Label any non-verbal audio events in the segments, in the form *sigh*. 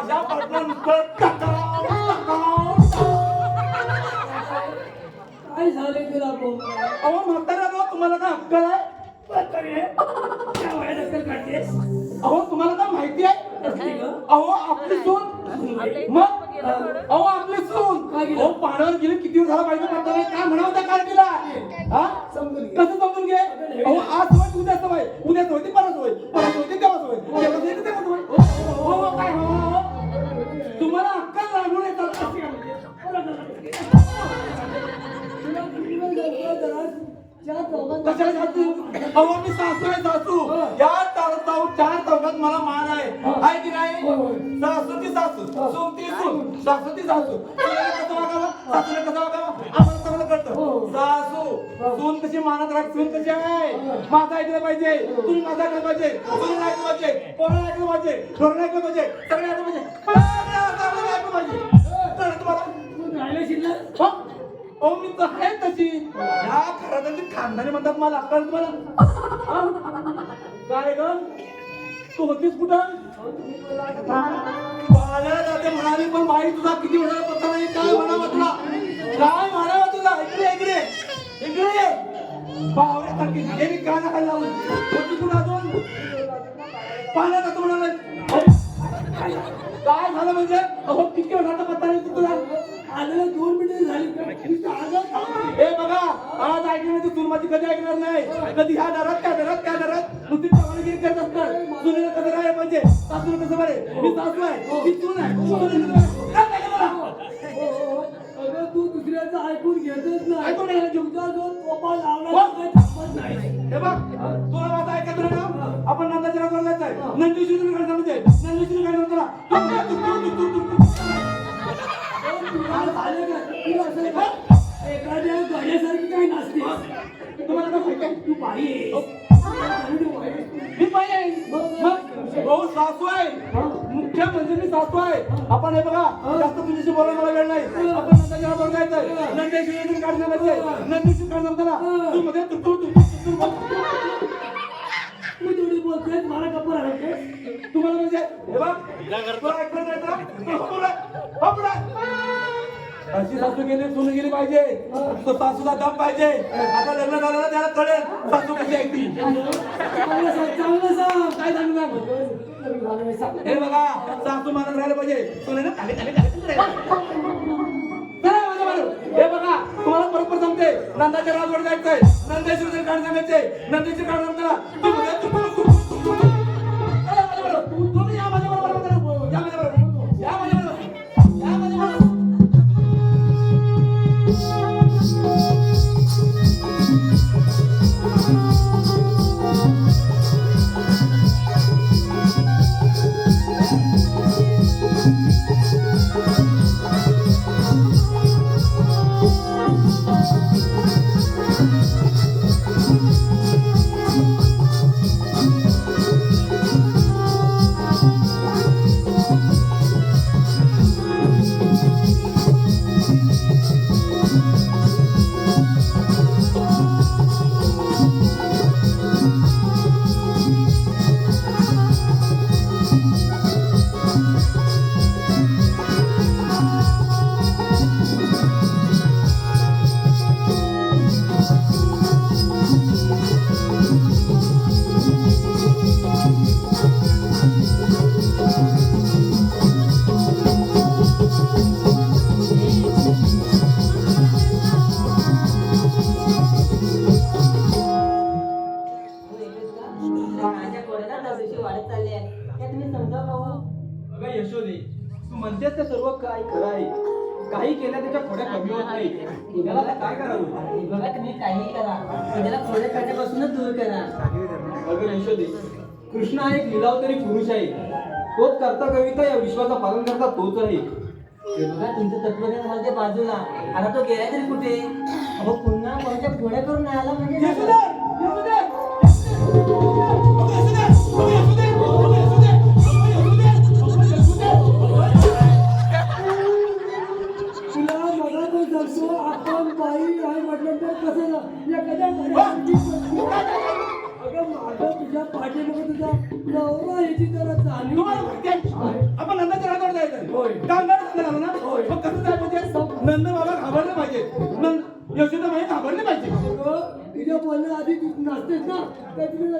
माझ्या टकाव, टकाव, काय झाले तुला अहो म्हातारा राव, तुम्हाला काय अक्कल आहे? अहो तुम्हाला काय माहिती आहे? अहो आपली सून. मग? अहो आपली सून. काय? अहो पाण्यावर गेली किती दिवस झाला पाहिजे म्हातारा काय म्हणावं त्या कारतीला हा. कसं समजून घे? अहो आज होय उद्या सवय उद्या होय ते परत होय. परत होय ते तेव्हा होय. कशाला सासू अहो मी सासू आहे सासू. या चार चार चौकात मला मान आहे. आहे की नाही? होय. सासूची सासू. सोमती सून. सासू. सुनेला कसं वागावं? सासूला कसं वागावं? आम्हाला चांगलं कळतं. हो. सासू सून कशी मानत राख सून कशी आहे? माझं ऐकलं पाहिजे. तुम्ही माझं ऐकलं पाहिजे. तुम्ही ऐकलं पाहिजे. पोराला ऐकलं पाहिजे. धोरण ऐकलं पाहिजे. सगळे ऐकलं पाहिजे. सगळं ऐकलं पाहिजे. तुम्हाला? तू शिल्लक ओ मी तर आहे तशी. या घरातली खानदानी म्हणतात मला अक्कल तुम्हाला? काय ग? तू होतीस कुठं? पाण्यात जाते म्हणाली पण बाई तुझा किती वेळा पत्ता नाही काय म्हणावं तुला? काय म्हणावं तुला? इकडे इकडे. इकडे ये. बावऱ्यासारखी हे मी काय नका लावून होती कुठं अजून पाण्यात आता म्हणाला. काय झालं म्हणजे? अहो किती वेळाचा पत्ता नाही तुला? आलेला दोन मिनिटं झाली? हे बघा आज तू माझी कधी ऐकणार नाही? कधी ह्या दरात त्या दरात त्या दरात नुसती चांगली करत असतात. सुनेला कसं राहायला पाहिजे सासूला कसं बरे? मी सासू आहे मी सून आहे. तू दुसऱ्याचं ऐकून घेतच नाही. ऐकून घ्यायला जो तोपा लावला हो. बघ. तुला माझं नाही ना? आपण नंदाच्या जायचं आहे. नंदीशी तुम्ही काय सांगते नंदीशी काय सांगतो एखाद्या गड्यासारखी तुम्हाला काय माहिती आहे? तू बाई आहे. तू बाई आहे. मी पाहिजे मग भाऊ सासू आहे. मुख्य म्हणजे मी सासू आहे. आपण हे बघा जास्त तुझ्याशी बोलायला मला वेळ नाही. आपण बरोबर जायचंय नंदेशी तुम्ही काढ सांगायचंय नंदेशी तू मध्ये थोडी बोलतोय मला गप्पा राहते तुम्हाला म्हणजे हे बघ. तुला ऐकलं नाही तर. अशी सासू गेली सून गेली पाहिजे. तो सासूचा दम पाहिजे. आता लग्न झालं ना त्याला कळेल सासू कशी ऐकती काय सांगू हे बघा सासू मानत राहिलं पाहिजे. सुनेनं खाली खाली खाली. हे बघा तुम्हाला बरोबर सांगते नंदाच्या राजवर जायचंय. नंदेश्वरीचे काढ सांगायचे नंदेश्वर काढ सांगताना यशोदे कृष्ण हा एक लिलावतरी पुरुष आहे तोच करता कविता या विश्वाचा पालन करता तोच आहे हे बघा तुमचं तत्वज्ञान झालं ते बाजूला आता तो गेला तरी कुठे अहो पुन्हा कोणाच्या पुढे करून आला म्हणजे आपण बाई आई म्हटलं नंतर कसं एखाद्या माझं तुझ्या पाठीमागे तुझा नवरा याची जरा माहिती आहे? आपण नंदाच्या राजावर जायचं होय. आलो ना? होय. मग कसं जायला पाहिजे नंद बाबा घाबरले पाहिजे. नंद यशोदा माई घाबरले पाहिजे. तुझ्या बोलण्या आधी तू नसतेस ना?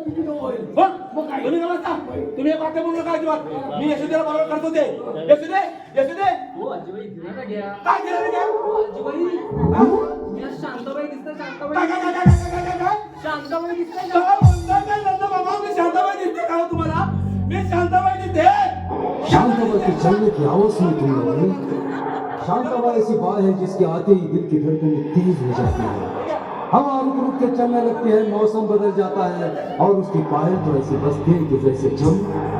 तिची नको होईल हो. तुम्ही काय वाजता तुम्ही एक वाक्य बोलू नका अजिबात. मी यशोदेला बरोबर करतो ते यशोदे यशोदे. हो घ्या. काय काय? हो हा? मी आज शांताबाई दिसतंय काय शांताबाई. काय काय काय काय काय काय? शांताबाई दिसतंय काय म्हणताय काय नंद बाबा मी शांताबाई दिसते का हो तुम्हाला? मी शांताबाई दिसते. शांताबाई के चलने की आवाज सुनी तुम लोगों ने शांताबाई ऐसी बात है जिसके आते ही दिल की धड़कनें तेज हो जाती. है हवा रुक रुक के चलने लगती है मौसम बदल जाता है और उसकी पायल तो ऐसे बजती है कि जैसे झम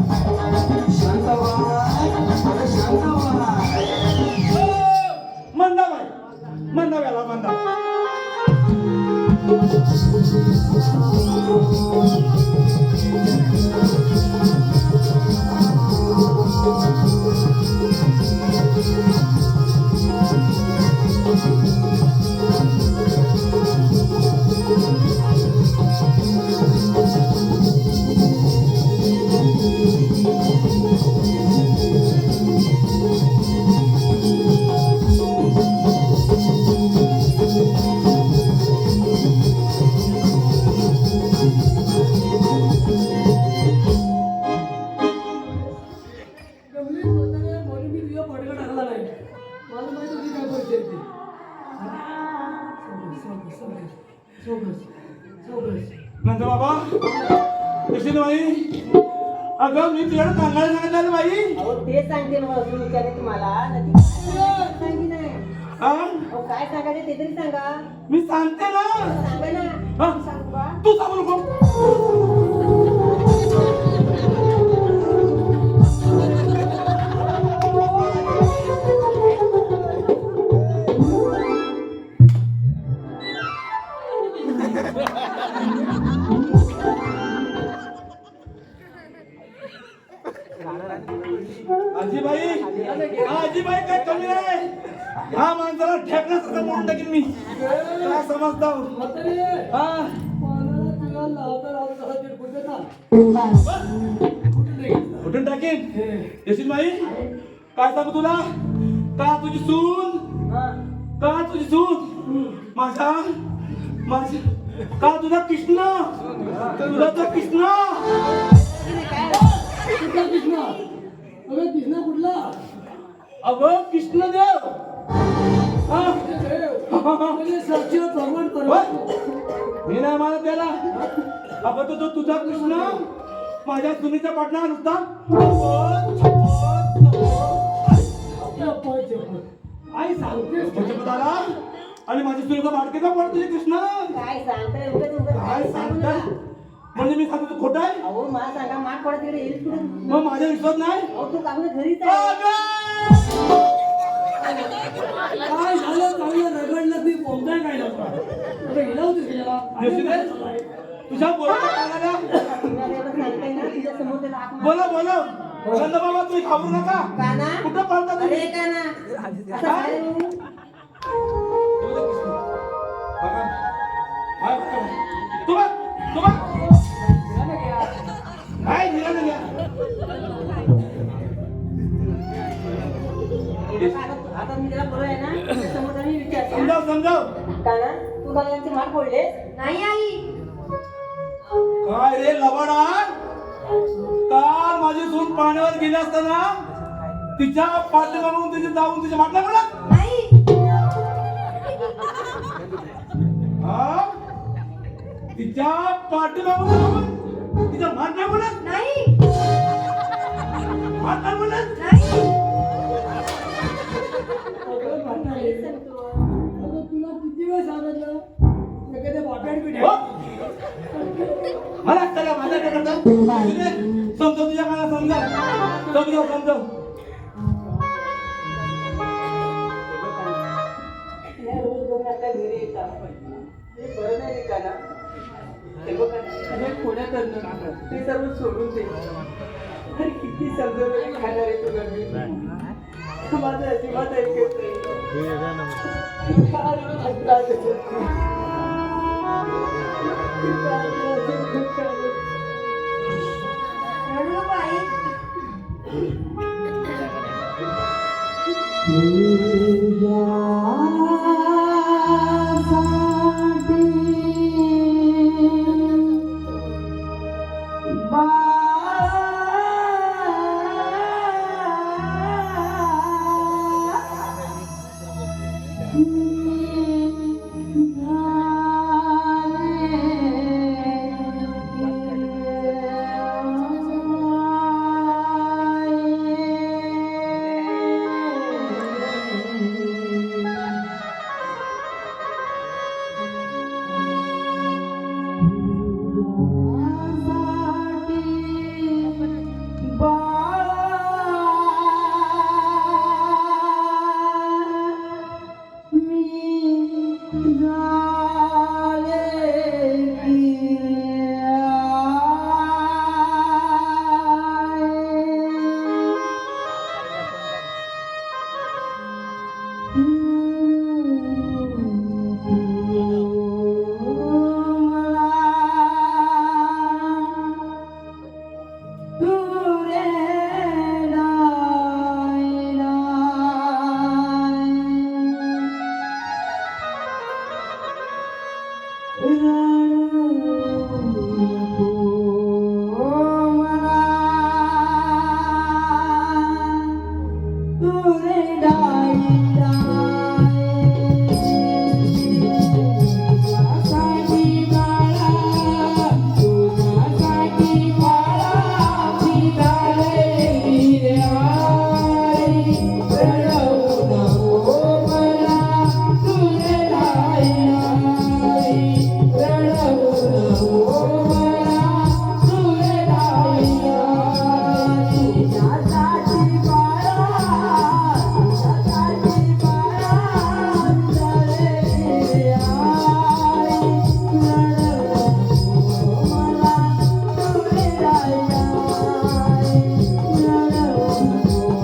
मी तुझ्याकडे कांगाळ सांगितलं बाई. अहो ते सांगते मग अजून विचारे तुम्हाला. नक्की काय सांगी नाही हा? अहो काय सांगायचं ते तरी सांगा. मी सांगते ना. सांगा ना. हा? सांगू का? तू सांगू नको. हे, येशील बाई? काय सांगू तुला? का तुझी सून. का तुझी सून? माझा? माझी का तुझा कृष्ण? तुझा तो कृष्ण? कुठला कृष्णा? अगं कृष्णा कुठला? अगं भगवान परमेश्वर. मी नाही मानत त्याला. अगं तो तुझा कृष्ण? माझ्या सुनीचा पाटणा नुसता. आई सांगते. आणि माझी सुनी का भाटके का पड तुझे कृष्ण? काय सांगताय? उगाच उगाच काय. म्हणजे मी सांगतो तू खोटं आहे? अहो मला सांगा माठ पडत तिकडे येईल कुठे? मग माझा विश्वास नाही? अहो तू कागद घरीच आहे. अगं! काय झालं? चांगलं रगडलं ती बोलताय काय? का त्याला? तुझ्या मार. बोला बोला. नंद बाबा तुम्ही घाबरू नका. काना? कुठं पळता अरे तुम्ही काय. काय दिलं नाही आता आता मी त्याला बरोबर आहे ना समोर हा. समजाव समजाव. काना तू काल यांची माठ फोडले नाही आई. काय रे लबाडा? काल माझी सून पाण्यावर गेली असताना तिच्या पाठीमागून तिचे जाऊन तिच्या माटला म्हणा नाही. हा? तिच्या पाठीमागून तिच्या माटला म्हणत नाही. माटला म्हणत नाही. बंद ते सर्व सोडून दे. किती समजवले खाणार आहे तुला मी माझं अजिबात ऐकत नाही. *laughs*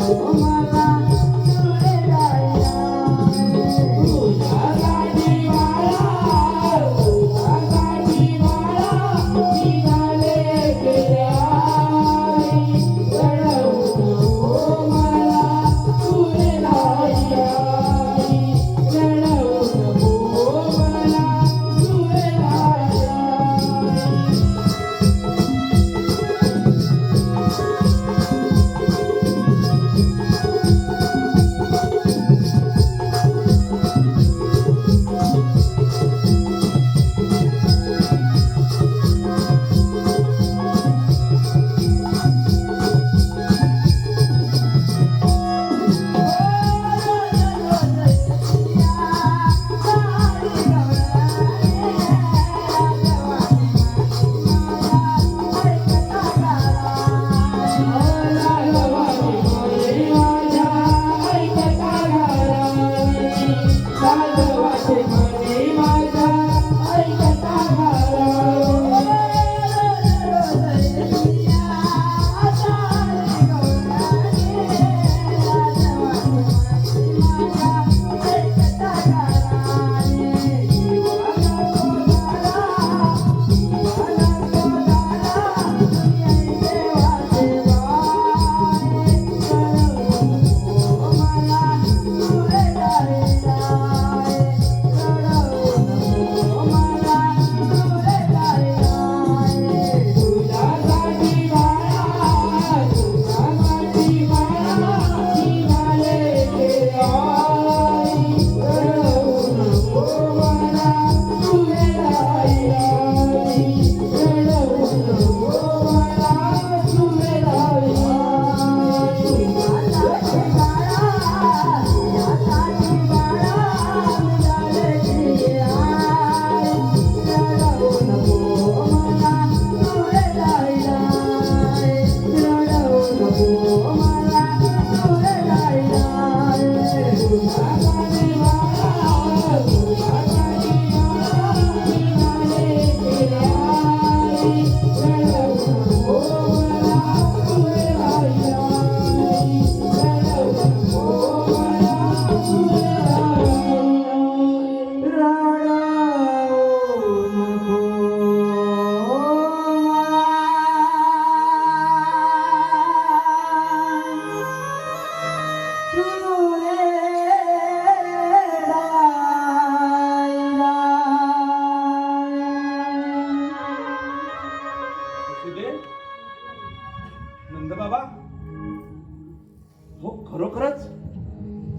Oh, my God.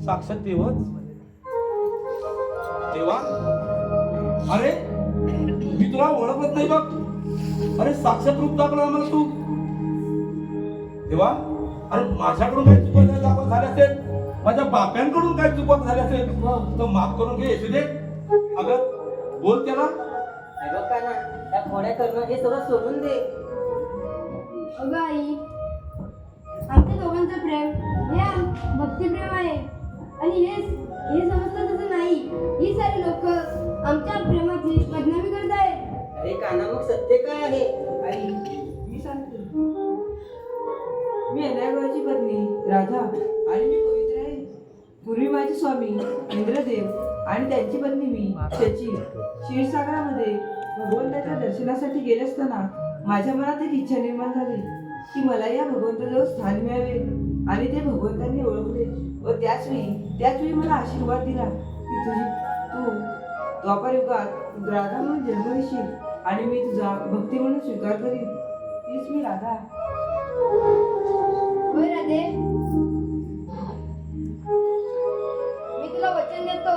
साक्षात देवच देवा अरे मी तुला ओळखत नाही बघ. अरे साक्षात रूप दाखवलं आम्हाला तू. देवा अरे माझ्याकडून काही चुकत दाखवत झाले असेल. माझ्या बाप्यांकडून काही चुकत झाले असेल. तर माफ करून घे येसू दे. अगं बोल त्याला. हे बघ का ना त्या खोड्या करणं हे सगळं सोडून दे. अगं आई आमच्या दोघांचं प्रेम. हे भक्तिप्रेम आहे. आणि हे हे समजतात तसं नाही. ही सारी लोक आमच्या प्रेमाची बदनामी करत आहेत अरे काना मग सत्य काय आहे? आई मी सांगते. मी अनायगावची पत्नी राधा आणि मी पवित्र आहे. पूर्वी माझे स्वामी इंद्रदेव आणि त्यांची पत्नी मी त्याची क्षीरसागरामध्ये भगवंताच्या दर्शनासाठी गेले असताना माझ्या मनात एक इच्छा निर्माण झाली. की मला या भगवंताजवळ स्थान मिळावे. आणि ते भगवंतांनी ओळखले. व त्याच वेळी त्याच वेळी मला आशीर्वाद दिला की तुझी तू द्वापर युगात राधा म्हणून जन्म घेशील आणि मी तुझा भक्ती म्हणून स्वीकार करीन. तीच मी राधा. होय राधे. मी तुला वचन देतो.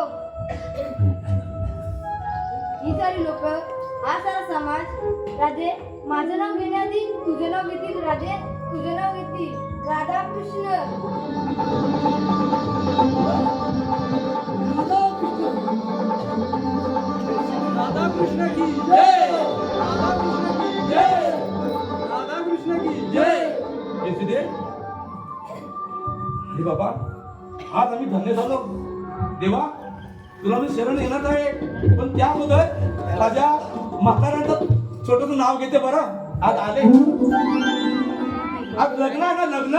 ही सारी लोक हा सारा समाज राधे माझं नाव घेण्याआधी तुझं नाव घेतील राधे तुझं नाव घेतील राधा कृष्ण राधा कृष्ण की जय! राधा कृष्ण की जय! राधा कृष्ण की जय! अरे बाबा आज आम्ही धन्य झालो. देवा तुला मी शरण येणार आहे. पण त्या अगोदर माझ्या म्हाताऱ्याचं छोटस नाव घेते बरं. आज आले. आज लग्न आहे ना लग्न?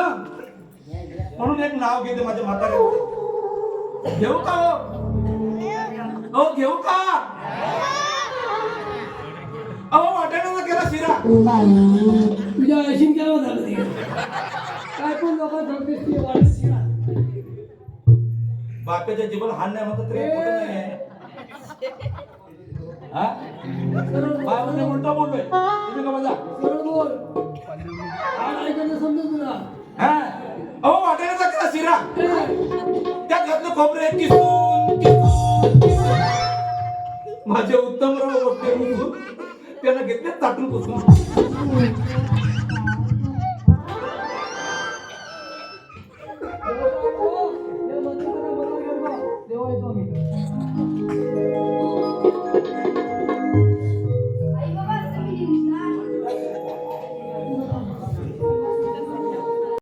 म्हणून एक नाव घेते माझ्या म्हाताऱ्याचं. घेऊ का हो? हो घेऊ का? अहो वाटाण्याचा केला शिरा. तुझ्या ऐशीन केलं झालं काय पण की वाढत शिरा. बाप्याच्या जीवन हान नाही म्हणतात तरी हा? बाय म्हणजे उलटा बोललोय. तुम्ही का माझा ऐकायचं समजा तुला. हा? अहो वाटाण्याचा केला शिरा. त्यात घातलं खोबरे किसून किसून किसून. माझे उत्तमराव उचलून त्याला घेतले चाटून पुसून.